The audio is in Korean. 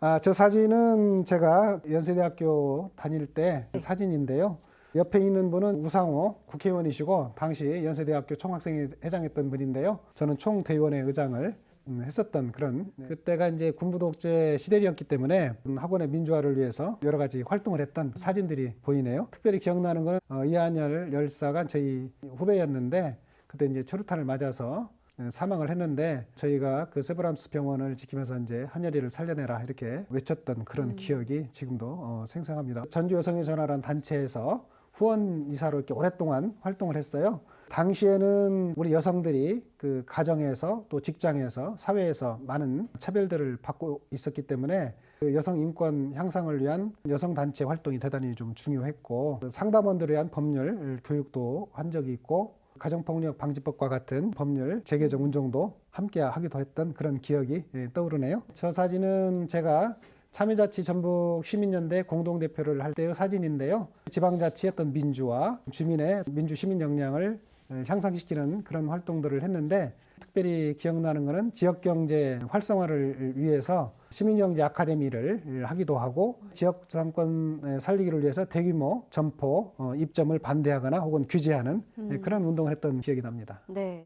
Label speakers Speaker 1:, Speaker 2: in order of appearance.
Speaker 1: 아, 저 사진은 제가 연세대학교 다닐 때 사진인데요. 옆에 있는 분은 우상호 국회의원이시고 당시 연세대학교 총학생 회장했던 분인데요. 저는 총대의원회 의장을 음, 했었던 그런 그때가 이제 군부 독재 시대이었기 때문에 음, 학원의 민주화를 위해서 여러 가지 활동을 했던 사진들이 보이네요. 특별히 기억나는 거는 어, 이한열 열사가 저희 후배였는데 그때 이제 초루탄을 맞아서 예, 사망을 했는데 저희가 그 세브란스 병원을 지키면서 이제 한여리를 살려내라 이렇게 외쳤던 그런 기억이 지금도 어, 생생합니다. 전주 여성의 전화라는 단체에서 후원 이사로 이렇게 오랫동안 활동을 했어요. 당시에는 우리 여성들이 그 가정에서 또 직장에서 사회에서 많은 차별들을 받고 있었기 때문에 그 여성 인권 향상을 위한 여성 단체 활동이 대단히 좀 중요했고 그 상담원들을 위한 법률 교육도 한 적이 있고 가정폭력 방지법과 같은 법률 재개정 운동도 함께 하기도 했던 그런 기억이 예, 떠오르네요. 저 사진은 제가 참여자치 전북 시민연대 공동대표를 할 때의 사진인데요. 지방자치의 어떤 민주화, 주민의 민주 시민 역량을 향상시키는 그런 활동들을 했는데 특별히 기억나는 것은 지역 경제 활성화를 위해서 시민경제 아카데미를 하기도 하고 지역 정권 살리기를 위해서 대규모 점포 어, 입점을 반대하거나 혹은 규제하는 예, 그런 운동을 했던 기억이 납니다.
Speaker 2: 네.